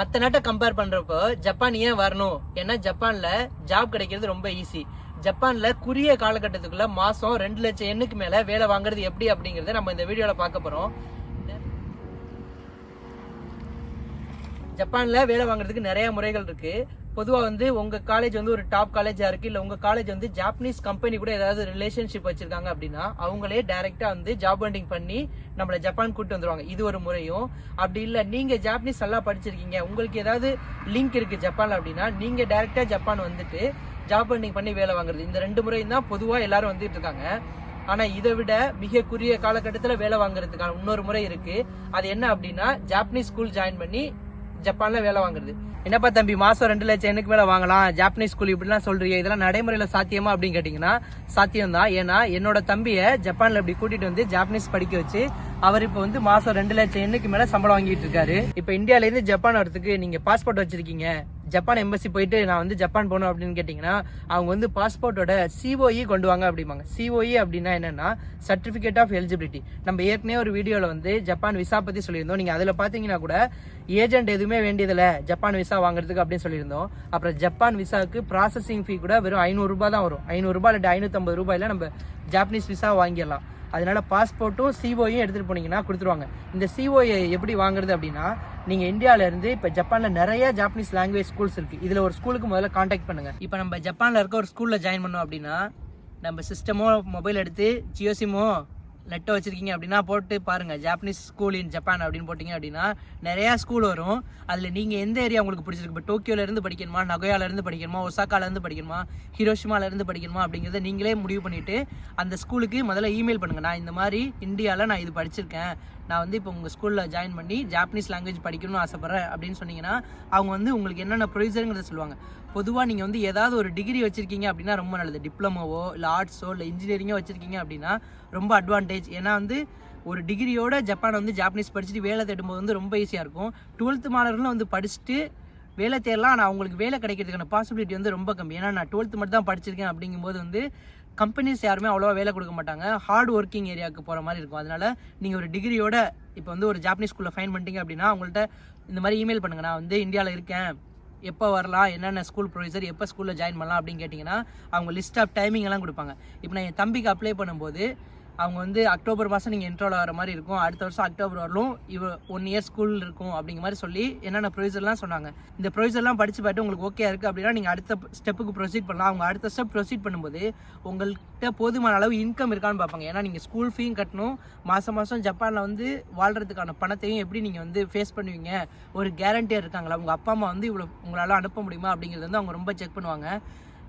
மற்ற நாட்டை கம்பேர் பண்றப்போ ஜப்பான் ஏன் வரணும்? ஏன்னா ஜப்பான்ல ஜாப் கிடைக்கிறது ரொம்ப ஈஸி ஜப்பான்ல குறுகிய காலகட்டத்துக்குள்ள மாசம் ரெண்டு லட்சம் எண்ணுக்கு மேல வேலை வாங்குறது எப்படி அப்படிங்கறத நம்ம இந்த வீடியோல பார்க்க போறோம். ஜப்பான்ல வேலை வாங்குறதுக்கு நிறைய முறைகள் இருக்கு. பொதுவாக வந்து உங்கள் காலேஜ் வந்து ஒரு டாப் காலேஜாக இருக்குது இல்லை உங்கள் காலேஜ் வந்து ஜாப்பனீஸ் கம்பெனி கூட ஏதாவது ரிலேஷன்ஷிப் வச்சுருக்காங்க அப்படின்னா அவங்களே டைரெக்டாக வந்து ஜாப் பண்டிங் பண்ணி நம்மளை ஜப்பான் கூப்பிட்டு வந்துருவாங்க. இது ஒரு முறையும். அப்படி இல்லை நீங்கள் ஜாப்பனீஸ் நல்லா படிச்சிருக்கீங்க. உங்களுக்கு ஏதாவது லிங்க் இருக்குது ஜப்பானில் அப்படின்னா நீங்கள் டைரெக்டாக ஜப்பான் வந்துட்டு ஜாப் பண்டிங் பண்ணி வேலை வாங்குறது. இந்த ரெண்டு முறையும் தான் பொதுவாக எல்லாரும் வந்துட்டு இருக்காங்க. ஆனால் இதை விட மிக குறுகிய காலகட்டத்தில் வேலை வாங்குறதுக்கான இன்னொரு முறை இருக்குது அது என்ன அப்படின்னா ஜாப்பனீஸ் ஸ்கூல் ஜாயின் பண்ணி ஜப்பான்ல வேலை வாங்குறது. என்னப்பா தம்பி மாசம் ரெண்டு லட்சம் எனக்கு மேல வாங்கலாம் ஜாப்பனீஸ் ஸ்கூல் இப்படிலாம் சொல்றீங்க இதெல்லாம் நடைமுறையில சாத்தியமா அப்படின்னு கேட்டீங்கன்னா சாத்தியம் தான் ஏன்னா என்னோட தம்பியை ஜப்பான்ல இப்படி கூட்டிட்டு வந்து ஜாப்பனீஸ் படிக்க வச்சு அவர் இப்ப வந்து மாசம் ரெண்டு லட்சம் எண்ணுக்கு மேல சம்பளம் வாங்கிட்டு இருக்காரு. இப்ப இந்தியால இருந்து ஜப்பான் வரத்துக்கு நீங்க பாஸ்போர்ட் வச்சிருக்கீங்க. ஜப்பான் எம்பசி போயிட்டு நான் வந்து ஜப்பான் போகணும் அப்படின்னு கேட்டிங்கன்னா அவங்க வந்து பாஸ்போர்ட்டோட சிஓஇ கொண்டு வாங்க அப்படிம்பாங்க. சிஓஇ அப்படின்னா என்னன்னா சர்டிஃபிகேட் ஆஃப் எலிஜிபிலிட்டி நம்ம ஏற்கனவே ஒரு வீடியோவில் வந்து ஜப்பான் விசா பற்றி சொல்லியிருந்தோம். நீங்கள் அதில் பார்த்தீங்கன்னா கூட ஏஜென்ட் எதுவுமே வேண்டியதில்லை. ஜப்பான் விசா வாங்குறதுக்கு அப்படின்னு சொல்லியிருந்தோம். அப்புறம் ஜப்பான் விசாவுக்கு ப்ராசஸிங் ஃபீ கூட வெறும் ஐநூறுரூபா தான் வரும். ஐநூறுரூபா இல்லாட்டி ஐநூற்றம்பது ரூபாயில் நம்ம ஜாப்பனீஸ் விசா வாங்கிடலாம். அதனால பாஸ்போர்ட்டும் சிஓயும் எடுத்துட்டு போனீங்கன்னா கொடுத்துருவாங்க. இந்த சிஓயை எப்படி வாங்குறது அப்படின்னா நீங்க இந்தியால இருந்து இப்ப ஜப்பான்ல நிறைய ஜாப்பனீஸ் லாங்குவேஜ் ஸ்கூல்ஸ் இருக்கு. இதுல ஒரு ஸ்கூலுக்கு முதல்ல காண்டாக்ட் பண்ணுங்க. இப்ப நம்ம ஜப்பான்ல இருக்க ஒரு ஸ்கூல்ல ஜாயின் பண்ணோம் அப்படின்னா நம்ம சிஸ்டமோ மொபைல் எடுத்து ஜியோ சிம்மோ லெட்டர் வச்சுருக்கீங்க அப்படின்னா போட்டு பாருங்கள் ஜாப்பனீஸ் ஸ்கூல் இன் ஜப்பான் அப்படின்னு போட்டிங்க அப்படின்னா நிறையா ஸ்கூல் வரும். அதில் நீங்கள் எந்த ஏரியா உங்களுக்கு பிடிச்சிருக்கு? இப்போ டோக்கியோலேருந்து படிக்கணுமா? நகோயாலேருந்து படிக்கணுமா? ஒசாக்காலேருந்து படிக்கணுமா? ஹிரோஷிமாலேருந்து படிக்கணுமா? அப்படிங்கிறத நீங்களே முடிவு பண்ணிவிட்டு அந்த ஸ்கூலுக்கு முதல்ல இமெயில் பண்ணுங்கள் நான் இந்த மாதிரி இந்தியாவில் நான் இது படிச்சிருக்கேன். நான் வந்து இப்போ உங்கள் ஸ்கூலில் ஜாயின் பண்ணி ஜாப்பனீஸ் லாங்குவேஜ் படிக்கணும்னு ஆசைப்பட்றேன் அப்படின்னு சொன்னீங்கன்னா அவங்க வந்து உங்களுக்கு என்னென்ன ப்ரொசீஜருங்கிறத சொல்லுவாங்க. பொதுவாக நீங்கள் வந்து ஏதாவது ஒரு டிகிரி வச்சுருக்கீங்க அப்படின்னா ரொம்ப நல்லது. டிப்ளமோவோ இல்லை ஆர்ட்ஸோ இல்லை இன்ஜினியரிங்கோ வச்சுருக்கீங்க அப்படின்னா ரொம்ப அட்வான்டேஜ் ஏன்னா வந்து ஒரு டிகிரியோட ஜப்பான் வந்து ஜாப்பனீஸ் படிச்சுட்டு வேலை தேடும்போது வந்து ரொம்ப ஈஸியாக இருக்கும். டுவெல்த்து மாணவர்களும் வந்து படிச்சுட்டு வேலை தேடலாம். ஆனால் அவங்களுக்கு வேலை கிடைக்கிறதுக்கான பாசிபிலிட்டி வந்து ரொம்ப கம்மி. ஏன்னா நான் டுவெல்த்து மட்டும் தான் படிச்சிருக்கேன் அப்படிங்கும்போது வந்து கம்பெனிஸ் யாருமே அவ்வளோவா வேலை கொடுக்க மாட்டாங்க. ஹார்ட் ஒர்க்கிங் ஏரியாவுக்கு போகிற மாதிரி இருக்கும். அதனால நீங்கள் ஒரு டிகிரியோட இப்போ வந்து ஒரு ஜாப்பனீஸ் ஸ்கூலில் ஃபைன் பண்ணிட்டீங்க அப்படின்னா அவங்கள்ட்ட இந்த மாதிரி இமெயில் பண்ணுங்கள் நான் வந்து இந்தியாவில் இருக்கேன். எப்போ வரலாம் என்னென்ன ஸ்கூல் ப்ரொவைசர் எப்போ ஸ்கூலில் ஜாயின் பண்ணலாம் அப்படின்னு கேட்டிங்கன்னா அவங்க லிஸ்ட் ஆஃப் டைமிங் எல்லாம் கொடுப்பாங்க. இப்போ நான் என் தம்பிக்கு அப்ளை பண்ணும்போது அவங்க வந்து அக்டோபர் மாதம் நீங்கள் என்ட்ரோல் ஆகிற மாதிரி இருக்கும். அடுத்த வருஷம் அக்டோபர் வரலும் இவ ஒன் இயர் ஸ்கூல் இருக்கும் அப்படிங்கிற மாதிரி சொல்லி என்னென்ன ப்ரொவிசர்லாம் சொன்னாங்க. இந்த ப்ரொவிசர்லாம் படித்து பார்த்து உங்களுக்கு ஓகே இருக்குது அப்படின்னா நீங்கள் அடுத்த ஸ்டெப்புக்கு ப்ரொசீட் பண்ணலாம். அவங்க அடுத்த ஸ்டெப் ப்ரொசீட் பண்ணும்போது உங்கள்கிட்ட போதுமான அளவு இன்கம் இருக்கான்னு பார்ப்பாங்க. ஏன்னா நீங்கள் ஸ்கூல் ஃபீயும் கட்டணும். மாதம் மாதம் ஜப்பானில் வந்து வாழ்கிறதுக்கான பணத்தையும் எப்படி நீங்கள் வந்து ஃபேஸ் பண்ணுவீங்க? ஒரு கேரண்டியாக இருக்காங்களா? உங்கள் அப்பா அம்மா வந்து இவ்வளோ உங்களால் அனுப்ப முடியுமா? அப்படிங்கிறது வந்து அவங்க ரொம்ப செக் பண்ணுவாங்க.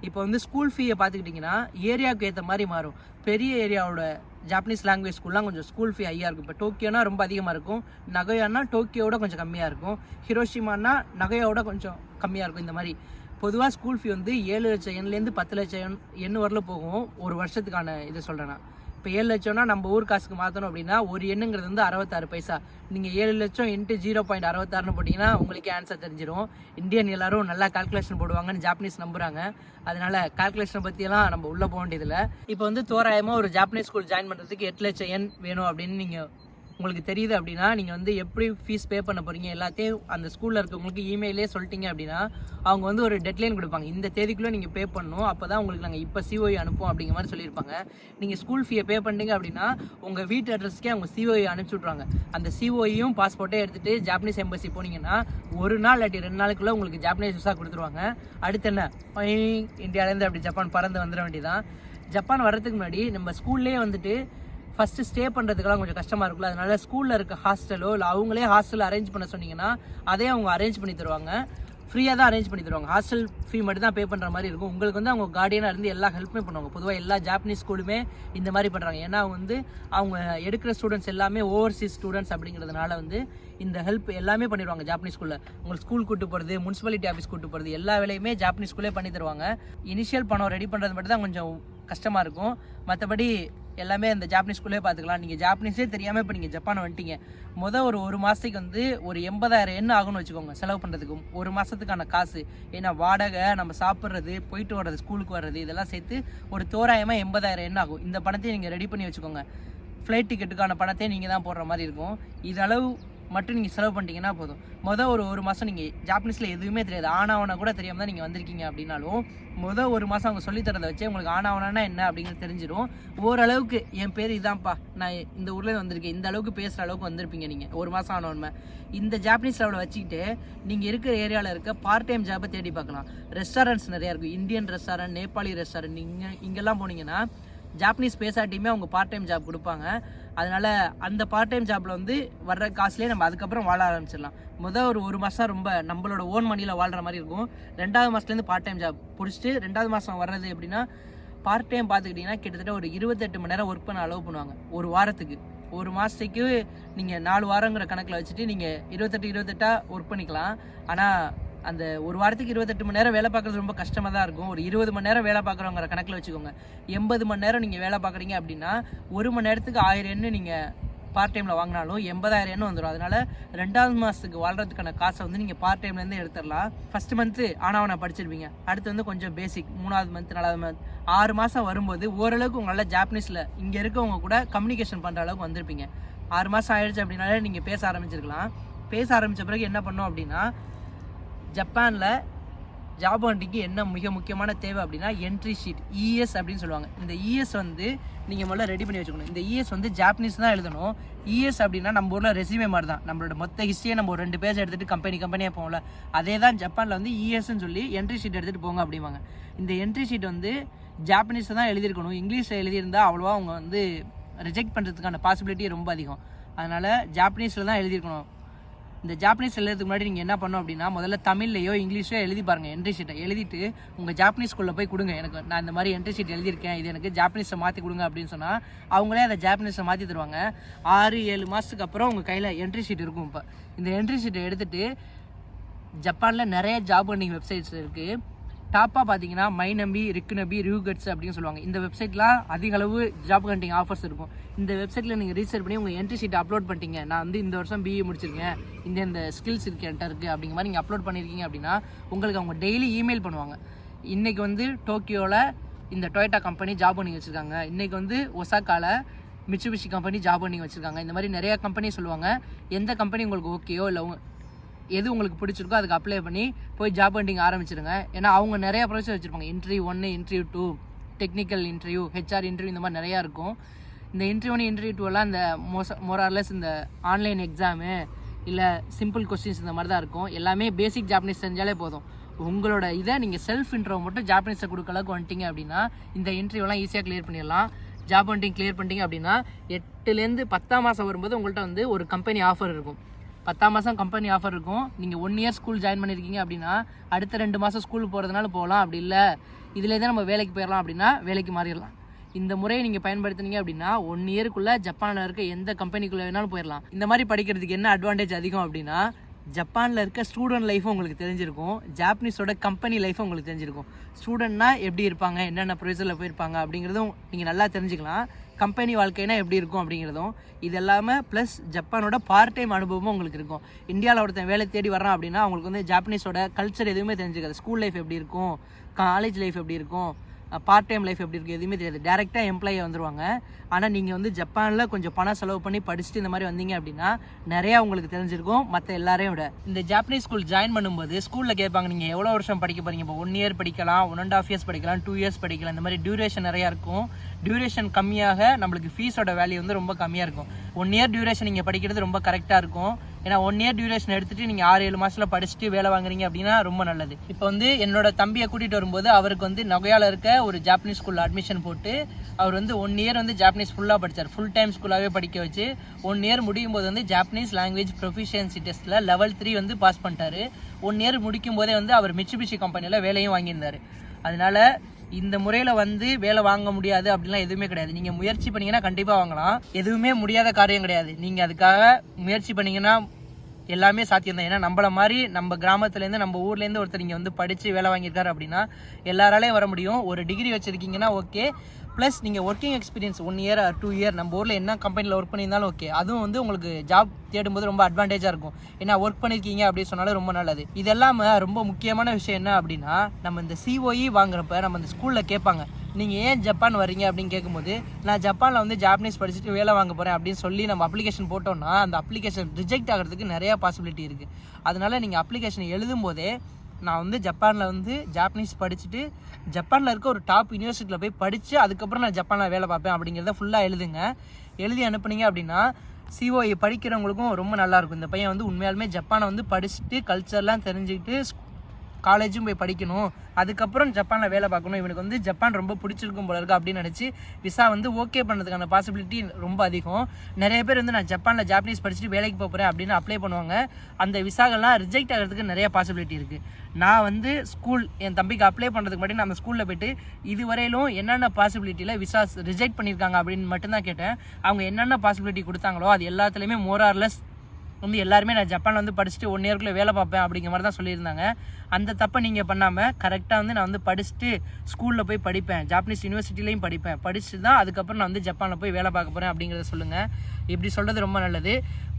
இப்போ வந்து ஸ்கூல் ஃபீயை பார்த்துக்கிட்டிங்கன்னா ஏரியாவுக்கு ஏற்ற மாதிரி மாறும். பெரிய ஏரியாவோட ஜாப்பனீஸ் லாங்குவேஜ் ஸ்கூல்லாம் கொஞ்சம் ஸ்கூல் ஃபீ ஹையாக இருக்கும். இப்போ டோக்கியோனா ரொம்ப அதிகமாக இருக்கும். நகையானா டோக்கியோட கொஞ்சம் கம்மியாக இருக்கும். ஹிரோஷிமானா நகையோட கொஞ்சம் கம்மியாக இருக்கும். இந்த மாதிரி பொதுவாக ஸ்கூல் ஃபீ வந்து ஏழு லட்சம் எண்லேருந்து பத்து லட்சம் எண் எண்ணு வரல போகும். ஒரு வருஷத்துக்கான இதை சொல்கிறேன் நான். இப்போ ஏழு லட்சம்னா நம்ம ஊர் காசுக்கு மாற்றணும் அப்படின்னா ஒரு எண்ணுங்கிறது வந்து அறுபத்தாறு பைசா. நீங்கள் ஏழு லட்சம் இன்ட்டு ஜீரோ பாயிண்ட் அறுபத்தாறுனு போட்டிங்கன்னா உங்களுக்கு ஆன்சர் தெரிஞ்சிடும் இந்தியன் எல்லாரும் நல்லா கால்குலேஷன் போடுவாங்கன்னு ஜாப்பனீஸ் நம்புறாங்க. அதனால கால்குலேஷனை பற்றியெல்லாம் நம்ம உள்ளே போக வேண்டியதில்லை. இப்போ வந்து தோராயமாக ஒரு ஜாப்பனீஸ் ஸ்கூல் ஜாயின் பண்ணுறதுக்கு எட்டு லட்சம் எண் வேணும் அப்படின்னு நீங்கள் உங்களுக்கு தெரியுது அப்படின்னா நீங்கள் வந்து எப்படி ஃபீஸ் பே பண்ண போகிறீங்க எல்லாத்தையும் அந்த ஸ்கூலில் இருக்கவங்களுக்கு இமெயிலே சொல்லிட்டீங்க அப்படின்னா அவங்க வந்து ஒரு டெட்லைன் கொடுப்பாங்க. இந்த தேதிக்குள்ளே நீங்கள் பே பண்ணணும் அப்போ தான் உங்களுக்கு நாங்கள் இப்போ சிஓஐ அனுப்புவோம் அப்படிங்கிற மாதிரி சொல்லியிருப்பாங்க. நீங்கள் ஸ்கூல் ஃபீயை பே பண்ணிட்டீங்க அப்படின்னா உங்கள் வீட்டு அட்ரஸ்க்கே அவங்க சிஓஐ அனுப்பிச்சி விட்ருவாங்க அந்த சிஓஐயும் பாஸ்போர்ட்டே எடுத்துகிட்டு ஜாப்பனீஸ் எம்பசி போனீங்கன்னா ஒரு நாள் இல்லாட்டி ரெண்டு நாளுக்குள்ளே உங்களுக்கு ஜாப்பனீஸ் விசா கொடுத்துருவாங்க. அடுத்து என்ன? இந்தியாவிலேருந்து அப்படி ஜப்பான் பறந்து வந்துட வேண்டியதான் ஜப்பான் வர்றதுக்கு முன்னாடி நம்ம ஸ்கூல்லேயே வந்துட்டு ஃபஸ்ட்டு ஸ்டே பண்ணுறதுக்கெல்லாம் கொஞ்சம் கஷ்டமாக இருக்குல்ல அதனால ஸ்கூலில் இருக்க ஹாஸ்டலோ இல்லை அவங்களே ஹாஸ்டல் அரேஞ்ச் பண்ண சொன்னீங்கன்னா அதே அவங்க அரேஞ்ச் பண்ணி தருவாங்க. ஃப்ரீயாக தான் அரேஞ்ச் பண்ணி தருவாங்க. ஹாஸ்டல் ஃபீ மட்டும் தான் பே பண்ணுற மாதிரி இருக்கும். உங்களுக்கு வந்து அவங்க கார்டியனாக இருந்து எல்லா ஹெல்ப்புமே பண்ணுவாங்க. பொதுவாக எல்லா ஜாப்பனீஸ் ஸ்கூலுமே இந்த மாதிரி பண்ணுறாங்க ஏன்னா அவங்க வந்து அவங்க எடுக்கிற ஸ்டூடெண்ட்ஸ் எல்லாமே ஓவர்சீஸ் ஸ்டூடெண்ட்ஸ் அப்படிங்கிறதுனால வந்து இந்த ஹெல்ப் எல்லாமே பண்ணிடுவாங்க ஜாப்பனீஸ் ஸ்கூலில் உங்களுக்கு ஸ்கூல் கூட்டு போகிறது முனிசிபாலிட்டி ஆஃபீஸ் கூட்டு போகிறது எல்லா வேலையுமே ஜாப்பனீஸ் ஸ்கூலே பண்ணி தருவாங்க. இனிஷியல் பணம் ரெடி பண்ணுறது மட்டும் தான் கொஞ்சம் கஷ்டமாக இருக்கும். மற்றபடி எல்லாமே அந்த ஜாப்பனீஸ்குள்ளே பார்த்துக்கலாம் நீங்கள் ஜாப்பனீஸே தெரியாமல் இப்போ நீங்கள் ஜப்பான் வந்துட்டீங்க. மொதல் ஒரு ஒரு மாதத்துக்கு வந்து ஒரு எண்பதாயிரம் என்ன ஆகும்னு வச்சுக்கோங்க செலவு பண்ணுறதுக்கு ஒரு மாதத்துக்கான காசு. ஏன்னா வாடகை நம்ம சாப்பிட்றது போயிட்டு வர்றது ஸ்கூலுக்கு வர்றது இதெல்லாம் சேர்த்து ஒரு தோராயமாக எண்பதாயிரம் என்ன ஆகும். இந்த பணத்தையும் நீங்கள் ரெடி பண்ணி வச்சுக்கோங்க. ஃப்ளைட் டிக்கெட்டுக்கான பணத்தையும் நீங்கள் தான் போடுற மாதிரி இருக்கும். இதளவு மட்டும் நீங்கள் செலவு பண்ணிட்டீங்கன்னா போதும். மொதல் ஒரு ஒரு மாதம் நீங்கள் ஜாப்பனீஸில் எதுவுமே தெரியாது. ஆனாவனா கூட தெரியாமல் தான் நீங்கள் வந்திருக்கீங்க அப்படின்னாலும் மொதல் ஒரு மாதம் அவங்க சொல்லித்தரதை வச்சு உங்களுக்கு ஆனாவனா என்ன அப்படிங்கிறது தெரிஞ்சிடும் ஓரளவுக்கு என் பேர் இதான்ப்பா. நான் இந்த ஊரில் வந்திருக்கேன். இந்த அளவுக்கு பேசுகிற அளவுக்கு வந்திருப்பீங்க நீங்கள் ஒரு மாதம் ஆனவன்மை இந்த ஜாப்பனீஸ் லெவலில் வச்சுக்கிட்டு நீங்கள் இருக்கிற ஏரியாவில் இருக்க பார்ட் டைம் ஜாப்பை தேடி பார்க்கலாம். ரெஸ்டாரண்ட்ஸ் நிறையா இருக்கும். இந்தியன் ரெஸ்டாரண்ட் நேபாளி ரெஸ்டாரண்ட் இங்கே இங்கெல்லாம் போனீங்கன்னா ஜாப்பனீஸ் பேசாட்டியுமே அவங்க பார்ட் டைம் ஜாப் கொடுப்பாங்க. அதனால் அந்த பார்ட் டைம் ஜாப்பில் வந்து வர்ற காசுலேயே நம்ம அதுக்கப்புறம் வாழ ஆரம்பிச்சிடலாம். முதல் ஒரு ஒரு மாதம் ரொம்ப நம்மளோட ஓன் மணியில் வாழ்கிற மாதிரி இருக்கும். ரெண்டாவது மாதத்துலேருந்து பார்ட் டைம் ஜாப் பிடிச்சிட்டு ரெண்டாவது மாதம் வர்றது எப்படின்னா பார்ட் டைம் பார்த்துக்கிட்டிங்கன்னா கிட்டத்தட்ட ஒரு இருபத்தெட்டு மணி நேரம் ஒர்க் பண்ண அலோவ் பண்ணுவாங்க. ஒரு வாரத்துக்கு. ஒரு மாதத்துக்கு நீங்கள் நாலு வாரங்கிற கணக்கில் வச்சுட்டு நீங்கள் இருபத்தெட்டு இருபத்தெட்டாக ஒர்க் பண்ணிக்கலாம். ஆனால் அந்த ஒரு வாரத்துக்கு இருபத்தெட்டு மணி நேரம் வேலை பார்க்குறது ரொம்ப கஷ்டமாக தான் இருக்கும். ஒரு இருபது மணி நேரம் வேலை பார்க்குறவங்கிற கணக்கில் வச்சுக்கோங்க. எண்பது மணி நேரம் நீங்கள் வேலை பார்க்குறீங்க அப்படின்னா ஒரு மணி நேரத்துக்கு ஆயிரம் எண்ணு நீங்கள் பார்ட் டைமில் வாங்கினாலும் எண்பதாயிரம் எண்ணு வந்துடும் அதனால ரெண்டாவது மாதத்துக்கு வாழ்றதுக்கான காசை வந்து நீங்கள் பார்ட் டைம்லேருந்து எடுத்துடலாம். ஃபர்ஸ்ட் மந்த்து ஆனாவனா படிச்சிருப்பீங்க. அடுத்து வந்து கொஞ்சம் பேசிக் மூணாவது மந்த் நாலாவது மந்த் ஆறு மாதம் வரும்போது ஓரளவுக்கு உங்களால் ஜாப்பனீஸில் இங்கே இருக்கவங்க கூட கம்யூனிகேஷன் பண்ணுற அளவுக்கு வந்திருப்பீங்க. ஆறு மாதம் ஆயிடுச்சு அப்படின்னாலே நீங்கள் பேச ஆரம்பிச்சிருக்கலாம். பேச ஆரம்பித்த பிறகு என்ன பண்ணோம் அப்படின்னா ஜப்பானில் ஜாப் ஹண்டிங்க்கு என்ன மிக முக்கியமான தேவை அப்படின்னா என்ட்ரி ஷீட் இஎஸ் அப்படின்னு சொல்லுவாங்க. இந்த இஎஸ் வந்து நீங்கள் முதல்ல ரெடி பண்ணி வச்சுக்கணும். இந்த இஎஸ் வந்து ஜாப்பனீஸ் தான் எழுதணும். இஎஸ் அப்படின்னா நம்ம ஊரில் ரெசியூமே மாதிரி தான் நம்மளோட மொத்த ஹிஸ்ட்ரியை நம்ம ஒரு ரெண்டு பேஜ் எடுத்துகிட்டு கம்பெனி கம்பெனியாக போகல அதே தான் ஜப்பானில் வந்து இஎஸ்ன்னு சொல்லி என்ட்ரி ஷீட் எடுத்துகிட்டு போங்க அப்படிம்பாங்க. இந்த என்ட்ரி ஷீட் வந்து ஜாப்பனீஸ் தான் எழுதியிருக்கணும். இங்கிலீஷில் எழுதியிருந்தால் அவ்வளோவா அவங்க வந்து ரிஜெக்ட் பண்ணுறதுக்கான பாசிபிலிட்டி ரொம்ப அதிகம். அதனால் ஜாப்பனீஸில் தான் எழுதியிருக்கணும். இந்த ஜாப்பனீஸ் எழுதுறதுக்கு முன்னாடி நீங்கள் என்ன பண்ணோம் அப்படின்னா முதல்ல தமிழ்லையோ இங்கிலீஷோ எழுதி பாருங்கள் என்ட்ரி ஷீட்டை எழுதிட்டு உங்கள் ஜாப்பனீஸ் ஸ்கூலில் போய் கொடுங்க. எனக்கு நான் இந்த மாதிரி என்ட்ரி ஷீட் எழுதியிருக்கேன். இது எனக்கு ஜாப்பனீஸை மாற்றி கொடுங்க அப்படின்னு சொன்னால் அவங்களே அதை ஜாப்பனீஸை மாற்றி தருவாங்க. ஆறு ஏழு மாதத்துக்கு அப்புறம் உங்கள் கையில் என்ட்ரி ஷீட் இருக்கும் இப்போ. இந்த என்ட்ரி ஷீட்டை எடுத்துட்டு ஜப்பானில் நிறைய ஜாப் பண்ணிங் வெப்சைட்ஸ் இருக்குது டாப்பாக பார்த்தீங்கன்னா மை நம்பி ரிக்கு நபி ரிவ்கட்ஸ் அப்படின்னு சொல்லுவாங்க. இந்த வெப்சைட்லாம் அதிக அளவு ஜாப் ஹண்டிங் ஆஃபர்ஸ் இருக்கும். இந்த வெப்சைட்டில் நீங்கள் ரீசர்ச் பண்ணி உங்கள் என்ட்ரி ஷீட் அப்லோட் பண்ணிட்டீங்க. நான் வந்து இந்த வருஷம் பிஇ முடிச்சிருக்கேன். இந்த இந்த ஸ்கில்ஸ் இருக்கு என்கிட்ட இருக்குது அப்படிங்கிற மாதிரி நீங்கள் அப்லோட் பண்ணியிருக்கீங்க அப்படின்னா உங்களுக்கு அவங்க டெய்லி இமெயில் பண்ணுவாங்க. இன்றைக்கி வந்து டோக்கியோவில் இந்த டொயோட்டா கம்பெனி ஜாப் பண்ணி வச்சுருக்காங்க. இன்றைக்கி வந்து ஒசாக்காவில் மிச்சுபிஷி கம்பெனி ஜாப் பண்ணி வச்சுருக்காங்க. இந்த மாதிரி நிறையா கம்பெனி சொல்லுவாங்க. எந்த கம்பெனி உங்களுக்கு ஓகேயோ இல்லை எது உங்களுக்கு பிடிச்சிருக்கோ அதுக்கு அப்ளை பண்ணி போய் ஜாப் ஹண்டிங் ஆரம்பிச்சிருங்க. ஏன்னா அவங்க நிறைய ப்ரொசஸ் வச்சுருப்பாங்க. இன்டர்வியூ ஒன்று interview two technical interview HR interview இந்த மாதிரி நிறையா இருக்கும். இந்த இன்டர்வியூ ஒன்று இன்டர்வியூ டூ எல்லாம் இந்த மோச மொரார்லெஸ் இந்த ஆன்லைன் எக்ஸாமு இல்லை சிம்பிள் கொஸ்டின்ஸ் இந்த மாதிரி தான் இருக்கும். எல்லாமே பேசிக் ஜாப்பனீஸ் செஞ்சாலே போதும். உங்களோட இதை நீங்கள் செல்ஃப் இன்ட்ரோ மட்டும் ஜாப்பனீஸை கொடுக்க அளவுக்கு வந்துட்டீங்க அப்படின்னா இந்த இன்டர்வியூலாம் ஈஸியாக கிளியர் பண்ணிடலாம். ஜாப் ஹண்டிங் கிளியர் பண்ணிட்டீங்க அப்படின்னா எட்டுலேருந்து பத்தாம் மாதம் வரும்போது உங்கள்கிட்ட வந்து ஒரு கம்பெனி ஆஃபர் இருக்கும். பத்தாம் மாதம் கம்பெனி ஆஃபர் இருக்கும். நீங்கள் ஒன் இயர் ஸ்கூல் ஜாயின் பண்ணியிருக்கீங்க அப்படின்னா அடுத்த ரெண்டு மாதம் ஸ்கூல் போகிறதுனால போகலாம். அப்படி இல்லை. இதிலே தான் நம்ம வேலைக்கு போயிடலாம் அப்படின்னா வேலைக்கு மாறிடலாம். இந்த முறையை நீங்கள் பயன்படுத்துனீங்க அப்படின்னா ஒன் இயருக்குள்ளே ஜப்பானில் இருக்க எந்த கம்பெனிக்குள்ளே வேணாலும் போயிடலாம். இந்த மாதிரி படிக்கிறதுக்கு என்ன அட்வான்டேஜ் அதிகம் அப்படின்னா ஜப்பானில் இருக்க ஸ்டூடெண்ட் லைஃப்பும் உங்களுக்கு தெரிஞ்சிருக்கும். ஜாப்பனீஸோட கம்பெனி லைஃப்பும் உங்களுக்கு தெரிஞ்சிருக்கும். ஸ்டூடெண்ட்னா எப்படி இருப்பாங்க? என்னென்ன ப்ரொசீஜரில் போயிருப்பாங்க அப்படிங்கிறதும் நீங்கள் நல்லா தெரிஞ்சுக்கலாம். கம்பெனி வாழ்க்கைனா எப்படி இருக்கும் அப்படிங்கிறதும் இது இல்லாமல் ப்ளஸ் ஜப்பானோட பார்ட் டைம் அனுபவமும் உங்களுக்கு இருக்கும். இந்தியாவில் ஒருத்தன் வேலை தேடி வரான் அப்படின்னா அவங்களுக்கு வந்து ஜாப்பனீஸோட கல்ச்சர் எதுவுமே தெரிஞ்சுக்காது. ஸ்கூல் லைஃப் எப்படி இருக்கும்? காலேஜ் லைஃப் எப்படி இருக்கும்? பார்ட் டைம் லைஃப் எப்படி இருக்குது எதுவுமே தெரியாது. டேரெக்டாக எம்ப்ளாயே வந்துருவாங்க. ஆனால் நீங்கள் வந்து ஜப்பானில் கொஞ்சம் பணம் செலவு பண்ணி படிச்சுட்டு இந்த மாதிரி வந்தீங்க அப்படின்னா நிறையா உங்களுக்கு தெரிஞ்சிருக்கும். மற்ற எல்லாரையும் விட. இந்த ஜாப்பனீஸ் ஸ்கூல் ஜாயின் பண்ணும்போது ஸ்கூலில் கேட்பாங்க நீங்கள் எவ்வளோ வருஷம் படிக்க போகிறீங்க இப்போ ஒன் இயர் படிக்கலாம் ஒன் அண்ட் ஆஃப் இயர்ஸ் படிக்கலாம் டூ இயர்ஸ் படிக்கலாம். இந்த மாதிரி டியூரேஷன் நிறையா இருக்கும். டியூரேஷன் கம்மியாக நம்மளுக்கு ஃபீஸோட வேல்யூ வந்து ரொம்ப கம்மியாக இருக்கும். ஒன் இயர் டியூரேஷன் நீங்கள் படிக்கிறது ரொம்ப கரெக்டாக இருக்கும். ஏன்னா ஒன் இயர் டியூரேஷன் எடுத்துட்டு நீங்கள் ஆறு ஏழு மாதத்தில் படிச்சுட்டு வேலை வாங்குறீங்க அப்படின்னா ரொம்ப நல்லது. இப்போ வந்து என்னோட தம்பியை கூட்டிகிட்டு வரும்போது அவருக்கு வந்து நகையால இருக்க ஒரு ஜாப்பனீஸ் ஸ்கூலில் அட்மிஷன் போட்டு அவர் வந்து ஒன் இயர் வந்து ஜாப்பனீஸ் ஃபுல்லாக படித்தார் ஃபுல் டைம் ஸ்கூலாகவே படிக்க வச்சு ஒன் இயர் முடியும் போது வந்து ஜாப்பனீஸ் லாங்குவேஜ் ப்ரொஃபிஷியன்சி டெஸ்ட்டில் லெவல் த்ரீ வந்து பாஸ் பண்ணிட்டாரு. ஒன் இயர் முடிக்கும் போதே வந்து அவர் மிச்சுபிஷி கம்பெனியில் வேலையும் வாங்கியிருந்தார். அதனால இந்த முறையில் வந்து வேலை வாங்க முடியாது அப்படிலாம் எதுவுமே கிடையாது. நீங்கள் முயற்சி பண்ணீங்கன்னா கண்டிப்பாக வாங்கலாம். எதுவுமே முடியாத காரியம் கிடையாது. நீங்கள் அதுக்காக முயற்சி பண்ணீங்கன்னா எல்லாமே சாத்தியம் தான். ஏன்னா நம்மள மாதிரி நம்ம கிராமத்துலேருந்து நம்ம ஊர்லேருந்து ஒருத்தர் இங்கே வந்து படித்து வேலை வாங்கியிருக்காரு அப்படின்னா எல்லாராலையும் வர முடியும். ஒரு டிகிரி வச்சுருக்கீங்கன்னா ஓகே ப்ளஸ் நீங்கள் working experience one year two year நம்ம ஊரில் என்ன கம்பெனியில் ஒர்க் பண்ணியிருந்தாலும் ஓகே அதுவும் வந்து உங்களுக்கு ஜாப் தேடும்போது ரொம்ப அட்வான்டேஜாக இருக்கும். ஏன்னா ஒர்க் பண்ணியிருக்கீங்க அப்படின்னு சொன்னாலும் ரொம்ப நல்லது. இது எல்லாமே ரொம்ப முக்கியமான விஷயம் என்ன அப்படின்னா நம்ம இந்த சிஓஇ வாங்குறப்ப நம்ம இந்த ஸ்கூலில் கேட்பாங்க நீங்கள் ஏன் ஜப்பான் வரீங்க அப்படின்னு கேட்கும்போது நான் ஜப்பானில் வந்து ஜாப்பனீஸ் படிச்சுட்டு வேலை வாங்க போகிறேன் அப்படின்னு சொல்லி நம்ம அப்ளிகேஷன் போட்டோம்னா அந்த அப்ளிகேஷன் ரிஜெக்ட் ஆகிறதுக்கு நிறையா பாசிபிலிட்டி இருக்குது அதனால நீங்கள் அப்ளிகேஷன் எழுதும் போதே நான் வந்து ஜப்பானில் வந்து ஜாப்பனீஸ் படிச்சுட்டு ஜப்பானில் இருக்க ஒரு டாப் யூனிவர்சிட்டியில் போய் படித்து அதுக்கப்புறம் நான் ஜப்பானில் வேலை பார்ப்பேன் அப்படிங்கிறத ஃபுல்லாக எழுதுங்க. எழுதி அனுப்புனீங்க அப்படின்னா சிஓஏ படிக்கிறவங்களுக்கும் ரொம்ப நல்லாயிருக்கும் இந்த பையன் வந்து உண்மையாலுமே ஜப்பானை வந்து படிச்சுட்டு கல்ச்சர்லாம் தெரிஞ்சுக்கிட்டு காலேஜும் போய் படிக்கணும். அதுக்கப்புறம் ஜப்பானில் வேலை பார்க்கணும். இவனுக்கு வந்து ஜப்பான் ரொம்ப பிடிச்சிருக்கும் போல இருக்கு அப்படின்னு நினச்சி விசா வந்து ஓகே பண்ணுறதுக்கான பாசிபிலிட்டி ரொம்ப அதிகம். நிறைய பேர் வந்து நான் ஜப்பானில் ஜாப்பனீஸ் படிச்சுட்டு வேலைக்கு போகிறேன் அப்படின்னு அப்ளை பண்ணுவாங்க. அந்த விசாகெல்லாம் ரிஜெக்ட் ஆகிறதுக்கு நிறைய பாசிபிலிட்டி இருக்குது நான் வந்து ஸ்கூல் என் தம்பிக்கு அப்ளை பண்ணுறதுக்கு முன்னாடி நான் அந்த ஸ்கூலில் போயிட்டு இதுவரையிலும் என்னென்ன பாசிபிலிட்டியில் விசா ரிஜெக்ட் பண்ணியிருக்காங்க அப்படின்னு மட்டும்தான் கேட்டேன். அவங்க என்னென்ன பாசிபிலிட்டி கொடுத்தாங்களோ அது எல்லாத்துலேயுமே மோரார்லெஸ் வந்து எல்லாருமே நான் ஜப்பானில் வந்து படிச்சுட்டு ஒன் இயர்க்குள்ளே வேலை பார்ப்பேன் அப்படிங்கிற மாதிரி தான் சொல்லியிருந்தாங்க. அந்த தப்பை நீங்கள் பண்ணாமல் கரெக்டாக வந்து நான் வந்து படிச்சுட்டு ஸ்கூலில் போய் படிப்பேன். ஜாப்பனீஸ் யூனிவர்சிட்டிலையும் படிப்பேன். படிச்சுட்டு தான் அதுக்கப்புறம் நான் வந்து ஜப்பானில் போய் வேலை பார்க்க போகிறேன் அப்படிங்கிறத சொல்லுங்கள் இப்படி சொல்கிறது ரொம்ப நல்லது.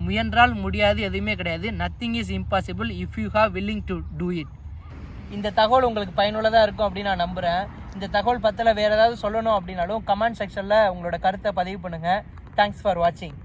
முயன்றால் முடியாது எதுவுமே கிடையாது. Nothing is impossible if you have willing to do it இந்த தகவல் உங்களுக்கு பயனுள்ளதாக இருக்கும் அப்படின்னு நான் நம்புகிறேன் இந்த தகவல் பற்றில வேறு ஏதாவது சொல்லணும் அப்படின்னாலும் கமெண்ட் செக்ஷனில் உங்களோட கருத்தை பதிவு பண்ணுங்கள் தேங்க்ஸ் ஃபார் வாட்சிங்